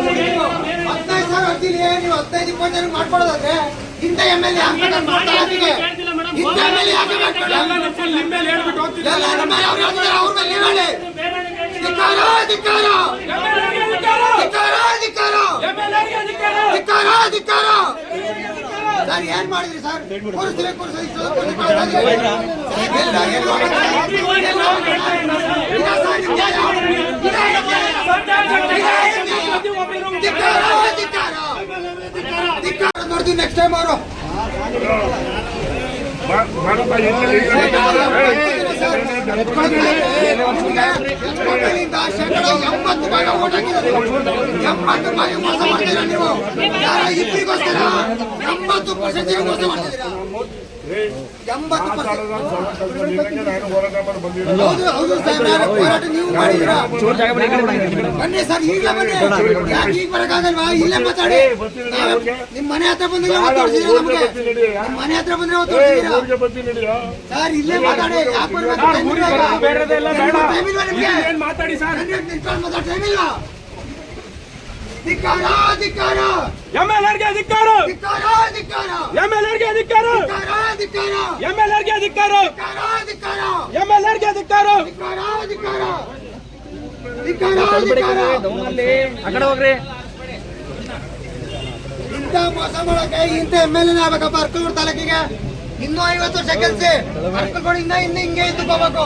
ಹದಿನೈದು ಸಾವಿರ ಅರ್ಜಿಲಿ ನೀವು ಹದಿನೈದು ಇಪ್ಪತ್ತು ಜನ ಮಾಡ್ಕೊಳ್ಳೋದಾದ್ರೆ ಇಂಥ ಎಂ ಎಲ್ ಎ ಇಂಥ ಎಂ ಎಲ್ ಎ ಯಾಕೆ ಮಾಡ್ಕೊಳ್ಳಿ? ಎಲ್ಲ ನಮ್ಮ ಮೇಲೆ ಅವ್ರು ಮೇಲೆ ನೀವು ಹೇಳಿ. ಧಿಕ್ಕಾರ, ಧಿಕ್ಕಾರ. ಧಿಕ್ಕಾರ, ಧಿಕ್ಕಾರ. ಧಿಕ್ಕಾರ, ಧಿಕ್ಕಾರ. ಸರ್ ಏನ್ ಮಾಡಿದ್ರಿ ಸರ್ ಕೂರಿಸ್ತೀವಿ ಇಷ್ಟೆಲ್ಲ ಕೂರಿಸ್ಕೊಳ್ಳೋದಾದ್ರೆ? ಎಲ್ಲ ಎಲ್ಲ ಎಲ್ಲ ಇಲ್ಲ ಸರ್, ಇಲ್ಲ ಯಾವ- ಇಲ್ಲ ಇಲ್ಲ. ಧಿಕ್ಕಾರ, ಧಿಕ್ಕಾರ. ನೋಡ್ತೀವಿ ನೆಕ್ಸ್ಟ್ ಟೈಮ್ ಅವರು ಶೇಕಡ ಸರ್ ಇಲ್ಲೇ ಮಾತಾಡಿ. ನಿಮ್ಮ ನಿಮ್ ಮನೆ ಹತ್ರ ಬಂದ್ರೆ ತೋರಿಸಿದ್ರೆ ನಮ್ಗೆ ನಿಮ್ ಮನೆ ಹತ್ರ ಬಂದ್ರೆ ಸರ್ ಇಲ್ಲೇ ಮಾತಾಡಿ ಮಾತಾಡಿ ಸರ್? ಧಿಕ್ಕಾರ ಧಿಕ್ಕಾರ. ಎಂ ಎಲ್ ಆರ್ಗೆ ಅಧಿಕಾರ ಎಂ ಎಲ್ ಆರ್ಗೆ ಅಧಿಕಾರ ಎಂ ಎಲ್ ಆರ್ಗೆ ಅಧಿಕಾರ ಎಂ ಎಲ್ ಆರ್ಗೆ ಅಧಿಕಾರ ಧಿಕ್ಕಾರ ಧಿಕ್ಕಾರ. ಧಿಕ್ಕಾರ ಧಿಕ್ಕಾರ ಆ ಕಡೆ ಹೋಗ್ರಿ. ಇಂಥ ಮೋಸ ಮಾಡಕ್ಕೆ ಇಂಥ ಎಂ ಎಲ್ ಎ ಆಗ್ಬೇಕಪ್ಪ ಅರ್ಕಲ್ಗೂಡು ತಾಲೂಕಿಗೆ. ಇನ್ನೂ ಐವತ್ತು ವರ್ಷ ಕೆಲ್ಸಿ. ಇನ್ನ ಹಿಂಗೆ ಇದ್ದುಕೋಬೇಕು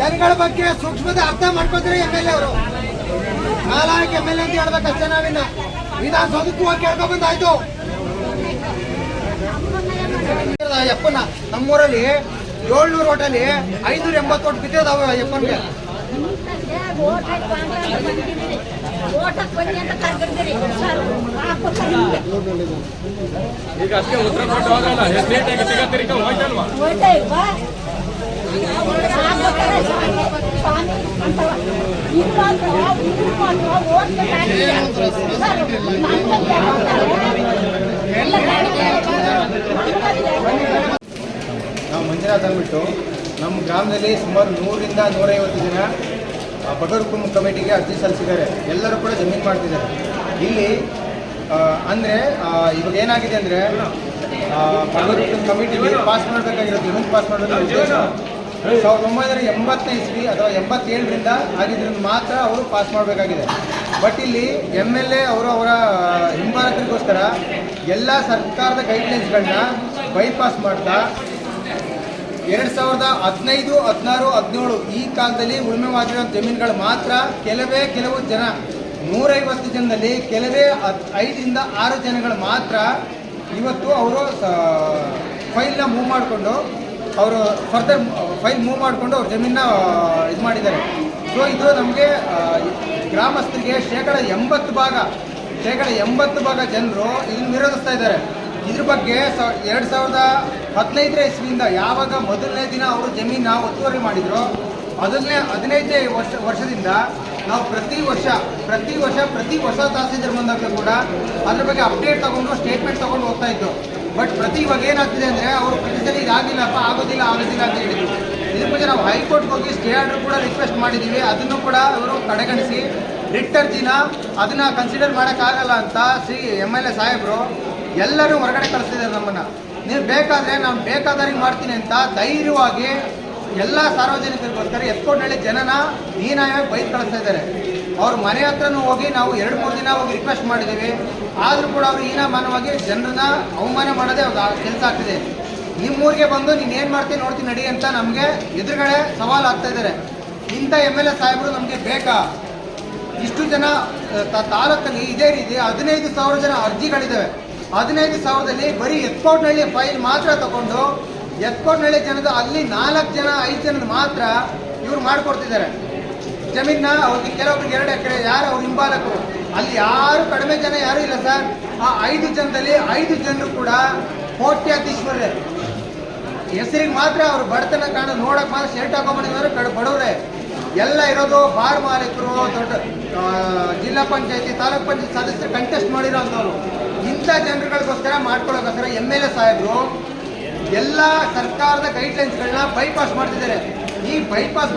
ಜನಗಳ ಬಗ್ಗೆ ಸೂಕ್ಷ್ಮತೆ ಅರ್ಥ ಮಾಡ್ಕೋತೀರಿ ಎಂ ಎಲ್ ಎ ಅವರು. ನಾಲ್ಕು ಎಂ ಎಲ್ ಎ ಅಂತ ಹೇಳ್ಬೇಕಷ್ಟೇ ನಾವಿನ್ನ. ವಿಧಾನಸೌಧಕ್ಕೂ ಹೋಗಿ ಕೇಳ್ಕೊಬಂದಾಯ್ತು ಯಪ್ಪನ ನಮ್ಮೂರಲ್ಲಿ ಏಳ್ನೂರು ಓಟಲ್ಲಿ ಐನೂರ ಎಂಬತ್ತು ಓಟ್ ಬಿದ್ದಿದಾವೆ ಯಪ್ಪನ್ಗೆ ಓಟ್ ಹಾಕಿ ಬನ್ನಿ ಅಂತ ಕರ್ದಿದ್ದೀರಿ ಸರ್ ಹಾಕ್ಕೊಡ್ತಾರೆ ನಿಮ್ಗೆ. ಈಗ ಅಷ್ಟೇ ಉತ್ತರ ಕೊಟ್ಟು ಹೋಗಲ್ಲ ಲೇಟ್ ಆಗಿ ನಾವು ಮಂಜುನಾಥ್ ಅಂದ್ಬಿಟ್ಟು ನಮ್ಮ ಗ್ರಾಮದಲ್ಲಿ ಸುಮಾರು ನೂರಿಂದ ನೂರೈವತ್ತು ಜನ ಬಡವರ ಕುಟುಂಬ ಕಮಿಟಿಗೆ ಅರ್ಜಿ ಸಲ್ಲಿಸಿದ್ದಾರೆ. ಎಲ್ಲರೂ ಕೂಡ ಜಮೀನು ಮಾಡ್ತಿದ್ದಾರೆ. ಇಲ್ಲಿ ಅಂದರೆ ಇವಾಗ ಏನಾಗಿದೆ ಅಂದರೆ ಬಡವರ ಕುಟುಂಬ ಕಮಿಟಿಗೆ ಪಾಸ್ ಮಾಡಬೇಕಾಗಿರೋ ಜಮೀನು ಪಾಸ್ ಮಾಡೋದ್ರ ಉದ್ದೇಶ. ಸಾವಿರದ ಒಂಬೈನೂರ ಎಂಬತ್ತನೇ ಇಸ್ವಿ ಅಥವಾ ಎಂಬತ್ತೇಳರಿಂದ ಆಗಿದ್ದರಿಂದ ಮಾತ್ರ ಅವರು ಪಾಸ್ ಮಾಡಬೇಕಾಗಿದೆ. ಬಟ್ ಇಲ್ಲಿ ಎಂ ಎಲ್ ಎ ಅವರು ಅವರ ಹಿಂಬಾಲಕರಿಗೋಸ್ಕರ ಎಲ್ಲ ಸರ್ಕಾರದ ಗೈಡ್ಲೈನ್ಸ್ಗಳನ್ನ ಬೈಪಾಸ್ ಮಾಡ್ತಾ ಎರಡು ಸಾವಿರದ ಹದಿನೈದು, ಹದಿನಾರು, ಹದಿನೇಳು ಈ ಕಾಲದಲ್ಲಿ ಉಳುಮೆವಾಗಿರೋ ಜಮೀನುಗಳು ಮಾತ್ರ ಕೆಲವೇ ಕೆಲವು ಜನ, ನೂರೈವತ್ತು ಜನದಲ್ಲಿ ಕೆಲವೇ ಹತ್, ಐದರಿಂದ ಆರು ಜನಗಳು ಮಾತ್ರ ಇವತ್ತು ಅವರು ಫೈಲ್ನ ಮೂವ್ ಮಾಡಿಕೊಂಡು ಅವರು ಫರ್ದರ್ ಫೈಲ್ ಮೂವ್ ಮಾಡಿಕೊಂಡು ಅವ್ರ ಜಮೀನ ಇದು ಮಾಡಿದ್ದಾರೆ. ಸೊ ಇದು ನಮಗೆ ಗ್ರಾಮಸ್ಥರಿಗೆ ಶೇಕಡ ಎಂಬತ್ತು ಭಾಗ, ಶೇಕಡ ಎಂಬತ್ತು ಭಾಗ ಜನರು ಇದನ್ನು ವಿರೋಧಿಸ್ತಾ ಇದ್ದಾರೆ. ಇದ್ರ ಬಗ್ಗೆ ಎರಡು ಸಾವಿರದ ಹದಿನೈದನೇ ಇಸ್ವಿಯಿಂದ ಯಾವಾಗ ಮೊದಲನೇ ದಿನ ಅವರು ಜಮೀನ ಒತ್ತುವರಿ ಮಾಡಿದ್ರು ಅದನ್ನೇ ಹದಿನೈದನೇ ವರ್ಷ, ವರ್ಷದಿಂದ ನಾವು ಪ್ರತಿ ವರ್ಷ ಪ್ರತಿ ವರ್ಷ, ಪ್ರತಿ ಹೊಸ ತಹಸೀಲ್ದಾರ್ ಬಂದಾಗ ಕೂಡ ಅದ್ರ ಬಗ್ಗೆ ಅಪ್ಡೇಟ್ ತಗೊಂಡು ಸ್ಟೇಟ್ಮೆಂಟ್ ತಗೊಂಡು ಹೋಗ್ತಾ ಇದ್ದು. ಬಟ್ ಪ್ರತಿ ಇವಾಗ ಏನಾಗ್ತಿದೆ ಅಂದರೆ ಅವರು ಪ್ರತಿ ಇದಾಗಿಲ್ಲಪ್ಪ ಆಗೋದಿಲ್ಲ ಆಗೋದಿಲ್ಲ ಅಂತ ಹೇಳಿದ್ರು. ಇದ್ರ ಬಗ್ಗೆ ನಾವು ಹೈಕೋರ್ಟ್ಗೆ ಹೋಗಿ ಸ್ಟೇ ಆರ್ಡರ್ ಕೂಡ ರಿಕ್ವೆಸ್ಟ್ ಮಾಡಿದ್ದೀವಿ ಅದನ್ನು ಕೂಡ ಅವರು ಕಡೆಗಣಿಸಿ ರಿಟ್ ಅರ್ಜಿನ ಅದನ್ನು ಕನ್ಸಿಡರ್ ಮಾಡೋಕ್ಕಾಗಲ್ಲ ಅಂತ ಶ್ರೀ ಎಂ ಎಲ್ ಎ ಸಾಹೇಬರು ಎಲ್ಲರೂ ಹೊರಗಡೆ ಕಳಿಸ್ತಿದ್ದಾರೆ ನಮ್ಮನ್ನ. ನೀವು ಬೇಕಾದ್ರೆ ನಾನು ಬೇಕಾದವ್ರಿಗೆ ಮಾಡ್ತೀನಿ ಅಂತ ಧೈರ್ಯವಾಗಿ ಎಲ್ಲ ಸಾರ್ವಜನಿಕರಿಗೋಸ್ಕರ ಎತ್ಕೊಂಡಳ್ಳಿ ಜನನ ಹೀನಾಯವಾಗಿ ಬೈಕ್ ಕಳಿಸ್ತಾ ಇದ್ದಾರೆ. ಅವ್ರ ಮನೆ ಹತ್ರನೂ ಹೋಗಿ ನಾವು ಎರಡು, ಮೂರು ದಿನ ಹೋಗಿ ರಿಕ್ವೆಸ್ಟ್ ಮಾಡಿದ್ದೀವಿ. ಆದರೂ ಕೂಡ ಅವರು ಹೀನಮಾನವಾಗಿ ಜನರನ್ನ ಅವಮಾನ ಮಾಡೋದೇ ಅವ್ರ ಕೆಲಸ ಆಗ್ತಿದೆ. ನಿಮ್ಮೂರಿಗೆ ಬಂದು ನೀನು ಏನು ಮಾಡ್ತೀನಿ ನೋಡ್ತೀನಿ ನಡಿ ಅಂತ ನಮಗೆ ಎದುರುಗಡೆ ಸವಾಲು ಆಗ್ತಾ ಇದ್ದಾರೆ. ಇಂಥ ಎಂ ಎಲ್ ಎ ಸಾಹೇಬರು ನಮಗೆ ಬೇಕಾ? ಇಷ್ಟು ಜನ ತಾಲೂಕಲ್ಲಿ ಇದೇ ರೀತಿ ಹದಿನೈದು ಸಾವಿರ ಜನ ಅರ್ಜಿಗಳಿದ್ದಾವೆ. ಹದಿನೈದು ಸಾವಿರದಲ್ಲಿ ಬರೀ ಎತ್ಕೋಟ್ನಳ್ಳಿ ಫೈಲ್ ಮಾತ್ರ ತಗೊಂಡು ಎತ್ಕೋಟ್ನಳ್ಳಿ ಜನದ ಅಲ್ಲಿ ನಾಲ್ಕು ಜನ, ಐದು ಜನದ ಮಾತ್ರ ಇವ್ರು ಮಾಡಿಕೊಡ್ತಿದ್ದಾರೆ. ಜಮೀನ ಅವ್ರಿಗೆ ಕೆಲವೊಬ್ರಿಗೆ ಎರಡು ಎಕರೆ, ಯಾರು ಅವ್ರ ಹಿಂಬಾಲಕರು? ಅಲ್ಲಿ ಯಾರು ಕಡಿಮೆ ಜನ ಯಾರು ಇಲ್ಲ ಸರ್. ಆ ಐದು ಜನದಲ್ಲಿ ಐದು ಜನರು ಕೂಡ ಕೋಟ್ಯಾಧೀಶ್ವರೇ ಹೆಸರಿಗೆ ಮಾತ್ರ ಅವ್ರು ಬಡತನ ಕಾಣ ನೋಡಕ್ಕೆ ಮಾತ್ರ ಶರ್ಟ್ ಹಾಕೊಂಡ್ಬಂದಿದ್ದಾರೆ ಕಡ ಬಡವ್ರೆ. ಎಲ್ಲ ಇರೋದು ಬಾರ್ ಮಾಲೀಕರು, ದೊಡ್ಡ ಜಿಲ್ಲಾ ಪಂಚಾಯತಿ, ತಾಲೂಕ್ ಪಂಚಾಯತ್ ಸದಸ್ಯರು ಕಂಟೆಸ್ಟ್ ಮಾಡಿರೋ ಅಂಥವ್ರು ಇಂಥ ಜನರುಗಳಿಗೋಸ್ಕರ ಮಾಡ್ಕೊಳ್ಳೋಕ್ಕೋಸ್ಕರ ಎಂ ಎಲ್ ಎ ಸಾಹೇಬರು ಎಲ್ಲ ಸರ್ಕಾರದ ಗೈಡ್ಲೈನ್ಸ್ಗಳನ್ನ ಬೈಪಾಸ್ ಮಾಡ್ತಿದ್ದಾರೆ. ಈ ಬೈಪಾಸ್